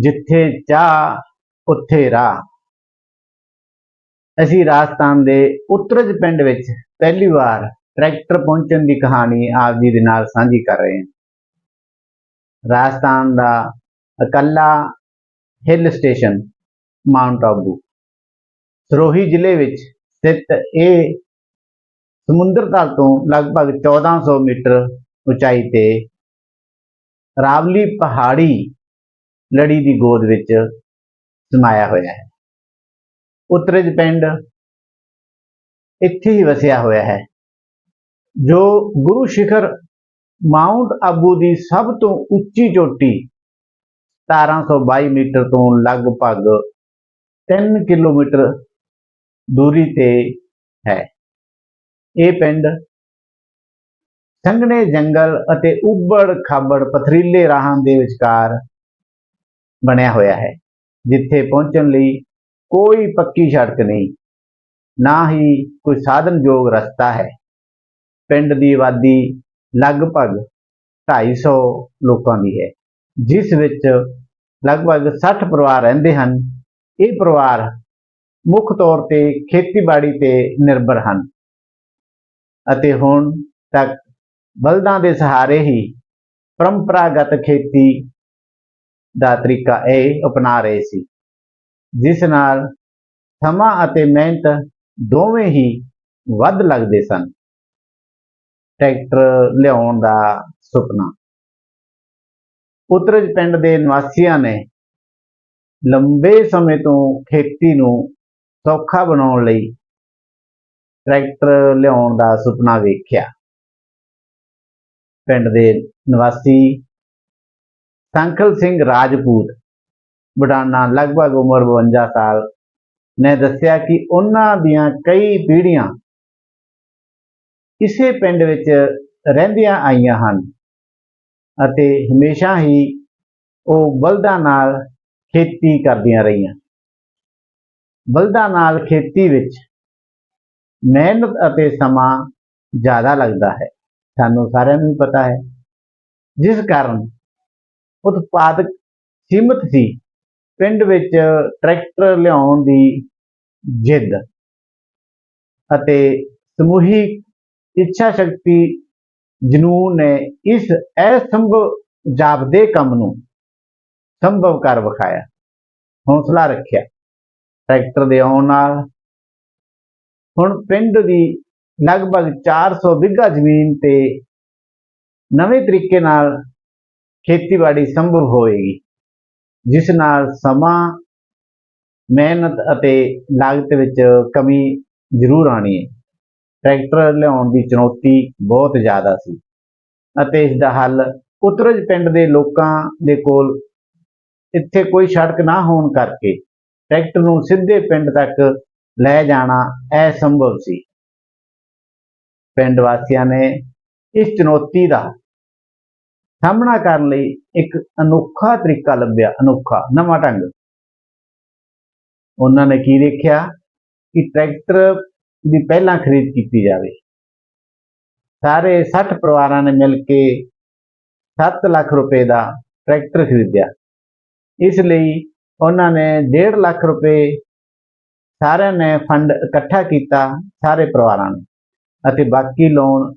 ਜਿੱਥੇ ਚਾਹ, ਉੱਥੇ ਰਾਹ। ਅਸੀਂ ਰਾਜਸਥਾਨ ਦੇ ਉੱਤਰਜ ਪਿੰਡ ਵਿੱਚ ਪਹਿਲੀ ਵਾਰ ਟਰੈਕਟਰ ਪਹੁੰਚਣ ਦੀ ਕਹਾਣੀ ਆਪ ਜੀ ਦੇ ਨਾਲ ਸਾਂਝੀ ਕਰ ਰਹੇ ਹਾਂ। ਰਾਜਸਥਾਨ ਦਾ ਇਕੱਲਾ hill station Mount Abu. Sirohi ਜ਼ਿਲ੍ਹੇ ਵਿੱਚ ਸਥਿਤ ਇਹ ਸਮੁੰਦਰ ਤਲ ਤੋਂ ਲਗਭਗ 1400 ਮੀਟਰ ਉਚਾਈ ਤੇ ਰਾਵਲੀ ਪਹਾੜੀ ਲੜੀ ਦੀ ਗੋਦ ਵਿੱਚ ਸਮਾਇਆ ਹੋਇਆ ਹੈ। ਉਤਰਜ ਪਿੰਡ ਇੱਥੇ ਹੀ ਵਸਿਆ ਹੋਇਆ ਹੈ, ਜੋ ਗੁਰੂ ਸ਼ਿਖਰ ਮਾਊਂਟ ਆਬੂ ਦੀ ਸਭ ਤੋਂ ਉੱਚੀ ਚੋਟੀ 1722 ਮੀਟਰ ਤੋਂ ਲਗਭਗ 3 ਕਿਲੋਮੀਟਰ ਦੂਰੀ ਤੇ ਹੈ। ਇਹ ਪਿੰਡ ਸੰਘਣੇ ਜੰਗਲ ਅਤੇ ਉੱਬੜ ਖਾਬੜ ਪਥਰੀਲੇ ਰਾਹਾਂ ਦੇ ਵਿਚਕਾਰ ਬਣਿਆ ਹੋਇਆ ਹੈ, ਜਿੱਥੇ ਪਹੁੰਚਣ ਲਈ ਕੋਈ ਪੱਕੀ ਸੜਕ ਨਹੀਂ, ਨਾ ਹੀ ਕੋਈ ਸਾਧਨਯੋਗ ਰਸਤਾ ਹੈ। ਪਿੰਡ ਦੀ ਆਬਾਦੀ ਲਗਭਗ 250 ਲੋਕਾਂ ਦੀ ਹੈ, ਜਿਸ ਵਿੱਚ ਲਗਭਗ 60 ਪਰਿਵਾਰ ਰਹਿੰਦੇ ਹਨ। ਇਹ ਪਰਿਵਾਰ ਮੁੱਖ ਤੌਰ ਤੇ ਖੇਤੀਬਾੜੀ ਤੇ ਨਿਰਭਰ ਹਨ। ਅਤੇ ਹੁਣ ਤੱਕ ਬਲਦਾਂ ਦੇ ਸਹਾਰੇ ਹੀ ਪਰੰਪਰਾਗਤ ਖੇਤੀ ਦਾ ਤਰੀਕਾ ਇਹ ਅਪਣਾ ਰਹੇ ਸੀ। ਜਿਸ ਨਾਲ ਸਮਾਂ ਅਤੇ ਮਿਹਨਤ ਦੋਵੇਂ ਹੀ ਵੱਧ ਲੱਗਦੇ ਸਨ। ਟਰੈਕਟਰ ਲਿਆਉਣ ਦਾ ਸੁਪਨਾ। ਪੁੱਤਰਜ ਪਿੰਡ ਦੇ ਨਿਵਾਸੀਆਂ ਨੇ ਲੰਬੇ ਸਮੇਂ ਤੋਂ ਖੇਤੀ ਨੂੰ ਸੌਖਾ ਬਣਾਉਣ ਲਈ ਟਰੈਕਟਰ ਲਿਆਉਣ ਦਾ ਸੁਪਨਾ ਵੇਖਿਆ। ਪਿੰਡ ਦੇ ਨਿਵਾਸੀ ਸੰਕਲ ਸਿੰਘ ਰਾਜਪੂਤ ਬਡਾਨਾ ਲਗਭਗ ਉਮਰ 52 ਸਾਲ, ਨੇ ਦੱਸਿਆ ਕਿ ਉਹਨਾਂ ਦੀਆਂ ਕਈ ਪੀੜ੍ਹੀਆਂ ਇਸੇ ਪਿੰਡ ਵਿੱਚ ਰਹਿੰਦੀਆਂ ਆਈਆਂ ਹਨ ਅਤੇ ਹਮੇਸ਼ਾ ਹੀ ਉਹ ਬਲਦਾਂ ਨਾਲ ਖੇਤੀ ਕਰਦੀਆਂ ਰਹੀਆਂ। ਬਲਦਾਂ ਨਾਲ ਖੇਤੀ ਵਿੱਚ ਮਿਹਨਤ ਅਤੇ ਸਮਾਂ ਜ਼ਿਆਦਾ ਲੱਗਦਾ ਹੈ। ਸਾਨੂੰ ਸਾਰਿਆਂ ਨੂੰ ਵੀ ਪਤਾ ਹੈ। ਜਿਸ ਕਾਰਨ ਉਤਪਾਦਕ ਸੀਮਤ ਸੀ। ਪਿੰਡ ਵਿੱਚ ਟਰੈਕਟਰ ਲਿਆਉਣ ਦੀ ਜਿੱਦ ਅਤੇ ਸਮੂਹਿਕ ਇੱਛਾ ਸ਼ਕਤੀ ਜਨੂਨ ਨੇ ਇਸ ਅਸੰਭਵ ਜਾਪਦੇ ਕੰਮ ਨੂੰ ਸੰਭਵ ਕਰ ਵਿਖਾਇਆ, ਹੌਸਲਾ ਰੱਖਿਆ। ਟਰੈਕਟਰ ਦੇ ਆਉਣ ਨਾਲ ਹੁਣ ਪਿੰਡ ਦੀ ਲਗਭਗ 400 ਬਿੱਘਾ ਜ਼ਮੀਨ ਤੇ ਨਵੇਂ ਤਰੀਕੇ ਨਾਲ ਖੇਤੀਬਾੜੀ ਸੰਭਵ ਹੋਵੇਗੀ, ਜਿਸ ਨਾਲ ਸਮਾਂ, ਮਿਹਨਤ ਅਤੇ ਲਾਗਤ ਵਿੱਚ ਕਮੀ ਜ਼ਰੂਰ ਆਣੀ ਹੈ। ਟਰੈਕਟਰ ਲਿਆਉਣ ਦੀ ਚੁਣੌਤੀ ਬਹੁਤ ਜ਼ਿਆਦਾ ਸੀ ਅਤੇ ਇਸ ਦਾ ਹੱਲ ਉਤਰਜ ਪਿੰਡ ਦੇ ਲੋਕਾਂ ਦੇ ਕੋਲ ਇੱਥੇ ਕੋਈ ਸੜਕ ਨਾ ਹੋਣ ਕਰਕੇ ਟਰੈਕਟਰ ਨੂੰ ਸਿੱਧੇ ਪਿੰਡ ਤੱਕ ਲੈ ਜਾਣਾ ਅਸੰਭਵ ਸੀ। ਪਿੰਡ ਵਾਸੀਆਂ ਨੇ ਇਸ ਚੁਣੌਤੀ ਦਾ ਸਾਹਮਣਾ ਕਰਨ ਲਈ ਇੱਕ ਅਨੋਖਾ ਤਰੀਕਾ ਲੱਭਿਆ, ਅਨੋਖਾ, ਨਵਾਂ ਢੰਗ। ਉਹਨਾਂ ਨੇ ਕੀ ਦੇਖਿਆ? ਕਿ ਟਰੈਕਟਰ ਦੀ ਪਹਿਲਾਂ ਖਰੀਦ ਕੀਤੀ ਜਾਵੇ। ਸਾਰੇ 60 ਪਰਿਵਾਰਾਂ ਨੇ ਮਿਲ ਕੇ 7 ਲੱਖ ਰੁਪਏ ਦਾ ਟਰੈਕਟਰ ਖਰੀਦਿਆ। ਇਸ ਲਈ ਉਹਨਾਂ ਨੇ 1.5 ਲੱਖ ਰੁਪਏ ਸਾਰਿਆਂ ਨੇ ਫੰਡ ਇਕੱਠਾ ਕੀਤਾ ਸਾਰੇ ਪਰਿਵਾਰਾਂ ਨੇ ਅਤੇ ਬਾਕੀ ਲੋਨ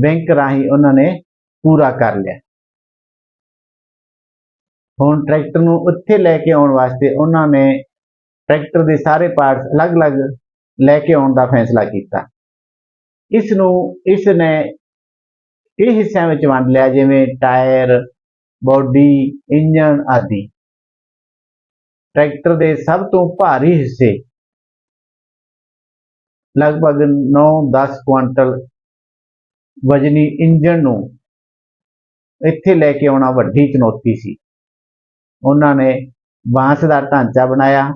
ਬੈਂਕ ਰਾਹੀਂ ਉਹਨਾਂ ਨੇ ਪੂਰਾ ਕਰ ਲਿਆ। ਹੁਣ ਟਰੈਕਟਰ ਨੂੰ ਉੱਥੇ ਲੈ ਕੇ ਆਉਣ ਵਾਸਤੇ ਉਹਨਾਂ ਨੇ ਟਰੈਕਟਰ ਦੇ ਸਾਰੇ ਪਾਰਟਸ ਅਲੱਗ-ਅਲੱਗ ਲੈ ਕੇ ਆਉਣ ਦਾ ਫੈਸਲਾ ਕੀਤਾ। ਇਸ ਨੂੰ ਇਸ ਨੇ ਇਹ ਹਿੱਸਿਆਂ ਵਿੱਚ ਵੰਡ ਲਿਆ, ਜਿਵੇਂ ਟਾਇਰ, ਬਾਡੀ ਇੰਜਨ ਆਦਿ। ਟਰੈਕਟਰ ਦੇ ਸਭ ਤੋਂ ਭਾਰੀ ਹਿੱਸੇ ਲਗਭਗ 9-10 ਕੁਆਂਟਲ ਵਜਨੀ ਇੰਜਨ ਨੂੰ ਇੱਥੇ ਲੈ ਕੇ ਆਉਣਾ ਵੱਡੀ ਚੁਣੌਤੀ ਸੀ। ਉਹਨਾਂ ਨੇ ਬਾਂਸ ਦਾ ਢਾਂਚਾ ਬਣਾਇਆ।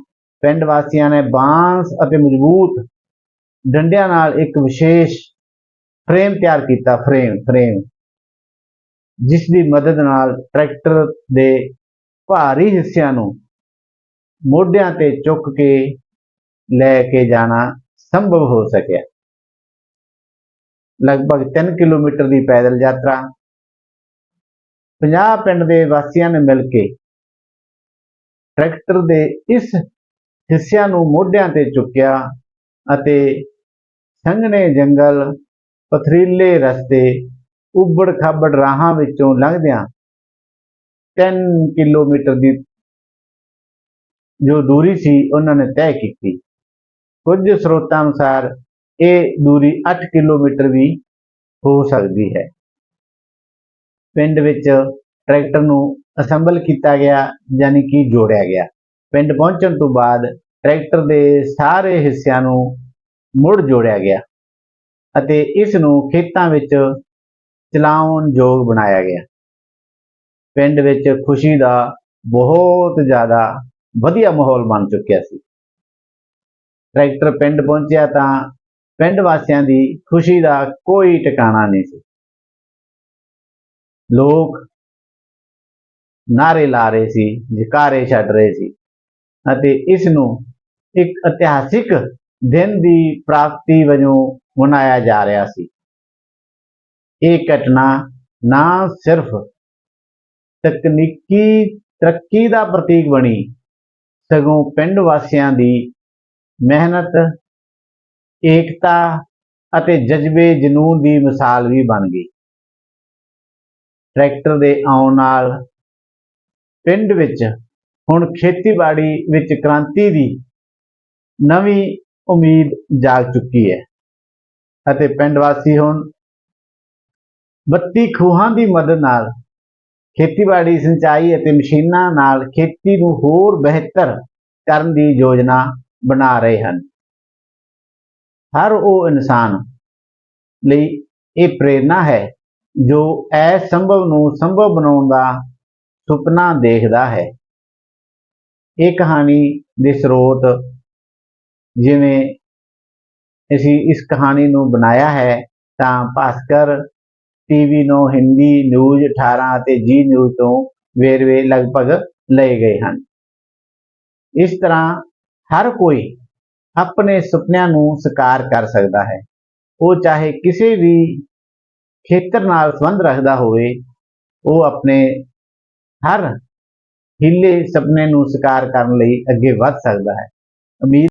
ਪਿੰਡ ਵਾਸੀਆਂ ਨੇ ਬਾਂਸ ਅਤੇ ਮਜ਼ਬੂਤ ਡੰਡਿਆਂ ਨਾਲ ਇੱਕ ਵਿਸ਼ੇਸ਼ ਫਰੇਮ ਤਿਆਰ ਕੀਤਾ, ਫਰੇਮ ਫਰੇਮ। ਜਿਸ ਦੀ ਮਦਦ ਨਾਲ ਟਰੈਕਟਰ ਦੇ ਭਾਰੀ ਹਿੱਸਿਆਂ ਨੂੰ ਮੋਢਿਆਂ ਤੇ ਚੁੱਕ ਕੇ ਲੈ ਕੇ ਜਾਣਾ ਸੰਭਵ ਹੋ ਸਕਿਆ। ਲਗਭਗ 3 ਕਿਲੋਮੀਟਰ ਦੀ ਪੈਦਲ ਯਾਤਰਾ। 50 ਪਿੰਡ ਦੇ ਵਾਸੀਆਂ ਨੇ ਮਿਲ ਕੇ ਟਰੈਕਟਰ ਦੇ ਇਸ ਹਿੱਸਿਆਂ ਨੂੰ ਮੋਢਿਆਂ ਤੇ ਚੁੱਕਿਆ ਅਤੇ ਸੰਘਣੇ ਜੰਗਲ, ਪਥਰੀਲੇ ਰਸਤੇ ਉੱਬੜ ਖਾਬੜ ਰਾਹਾਂ ਵਿੱਚੋਂ ਲੰਘਦਿਆਂ 3 ਕਿਲੋਮੀਟਰ ਦੀ ਜੋ ਦੂਰੀ ਸੀ, ਉਹਨਾਂ ਨੇ ਤੈਅ ਕੀਤੀ। ਕੁਝ ਸਰੋਤਾਂ ਅਨੁਸਾਰ ਇਹ ਦੂਰੀ 8 ਕਿਲੋਮੀਟਰ ਵੀ ਹੋ ਸਕਦੀ ਹੈ। ਪਿੰਡ ਵਿੱਚ ਟਰੈਕਟਰ ਨੂੰ ਅਸੈਂਬਲ ਕੀਤਾ ਗਿਆ, ਯਾਨੀ ਕਿ ਜੋੜਿਆ ਗਿਆ। ਪਿੰਡ ਪਹੁੰਚਣ ਤੋਂ ਬਾਅਦ ਟਰੈਕਟਰ ਦੇ ਸਾਰੇ ਹਿੱਸਿਆਂ ਨੂੰ ਮੁੜ ਜੋੜਿਆ ਗਿਆ ਅਤੇ ਇਸ ਨੂੰ ਖੇਤਾਂ ਵਿੱਚ ਚਲਾਉਣ ਯੋਗ ਬਣਾਇਆ ਗਿਆ। ਪਿੰਡ ਵਿੱਚ ਖੁਸ਼ੀ ਦਾ ਬਹੁਤ ਜ਼ਿਆਦਾ ਵਧੀਆ ਮਾਹੌਲ ਬਣ ਚੁੱਕਿਆ ਸੀ। ਟਰੈਕਟਰ ਪਿੰਡ ਪਹੁੰਚਿਆ ਤਾਂ ਪਿੰਡ ਵਾਸੀਆਂ ਦੀ ਖੁਸ਼ੀ ਦਾ ਕੋਈ ਟਿਕਾਣਾ ਨਹੀਂ ਸੀ। ਲੋਕ ਨਾਰੇ ਲਾ ਰਹੇ ਸੀ, ਜਕਾਰੇ ਛੱਡ ਰਹੇ ਸੀ ਅਤੇ ਇਸ ਨੂੰ ਇੱਕ ਇਤਿਹਾਸਿਕ ਦਿਨ ਦੀ ਪ੍ਰਾਪਤੀ ਵਜੋਂ ਮਨਾਇਆ ਜਾ ਰਿਹਾ ਸੀ। ਇਹ ਘਟਨਾ ਨਾ ਸਿਰਫ ਤਕਨੀਕੀ ਤਰੱਕੀ ਦਾ ਪ੍ਰਤੀਕ ਬਣੀ, ਸਗੋਂ ਪਿੰਡ ਵਾਸੀਆਂ ਦੀ ਮਿਹਨਤ, ਏਕਤਾ ਅਤੇ ਜਜ਼ਬੇ ਜਨੂਨ ਦੀ ਮਿਸਾਲ ਵੀ ਬਣ ਗਈ। ਟਰੈਕਟਰ ਦੇ ਆਉਣ ਨਾਲ ਪਿੰਡ ਵਿੱਚ ਹੁਣ ਖੇਤੀਬਾੜੀ ਵਿੱਚ ਕ੍ਰਾਂਤੀ ਦੀ ਨਵੀਂ ਉਮੀਦ ਜਾਗ ਚੁੱਕੀ ਹੈ। ਅਤੇ ਪਿੰਡ ਵਾਸੀ ਹੁਣ ਬੱਤੀ ਖੂਹਾਂ ਦੀ ਮਦਦ ਨਾਲ ਖੇਤੀਬਾੜੀ, ਸਿੰਚਾਈ ਅਤੇ ਮਸ਼ੀਨਾਂ ਨਾਲ ਖੇਤੀ ਨੂੰ ਹੋਰ ਬਿਹਤਰ ਕਰਨ ਦੀ ਯੋਜਨਾ ਬਣਾ ਰਹੇ ਹਨ। ਹਰ ਉਹ ਇਨਸਾਨ ਲਈ ਇਹ ਪ੍ਰੇਰਣਾ ਹੈ ਜੋ ਅਸੰਭਵ ਨੂੰ ਸੰਭਵ ਬਣਾਉਣ ਦਾ ਸੁਪਨਾ ਦੇਖਦਾ ਹੈ। ਇਹ ਕਹਾਣੀ ਦੇ ਸਰੋਤ ਜਿਵੇਂ ਅਸੀਂ ਇਸ ਕਹਾਣੀ ਨੂੰ ਬਣਾਇਆ ਹੈ, ਤਾਂ ਭਾਸਕਰ ਟੀਵੀ ਨੂੰ ਹਿੰਦੀ ਨਿਊਜ਼ 18 ਅਤੇ ਜੀ ਨਿਊਜ਼ ਤੋਂ ਵੇਰਵੇ ਲਗਭਗ ਲਏ ਗਏ ਹਨ। ਇਸ ਤਰ੍ਹਾਂ ਹਰ ਕੋਈ ਆਪਣੇ ਸੁਪਨਿਆਂ ਨੂੰ ਸਾਕਾਰ ਕਰ ਸਕਦਾ ਹੈ। ਉਹ ਚਾਹੇ ਕਿਸੇ ਵੀ ਖੇਤਰ ਨਾਲ ਸੰਬੰਧ ਰੱਖਦਾ ਹੋਵੇ, ਉਹ ਆਪਣੇ ਹਰ ਹੀਲੇ ਸੁਪਨੇ ਨੂੰ ਸਾਕਾਰ ਕਰਨ ਲਈ ਅੱਗੇ ਵੱਧ ਸਕਦਾ ਹੈ। ਉਮੀਦ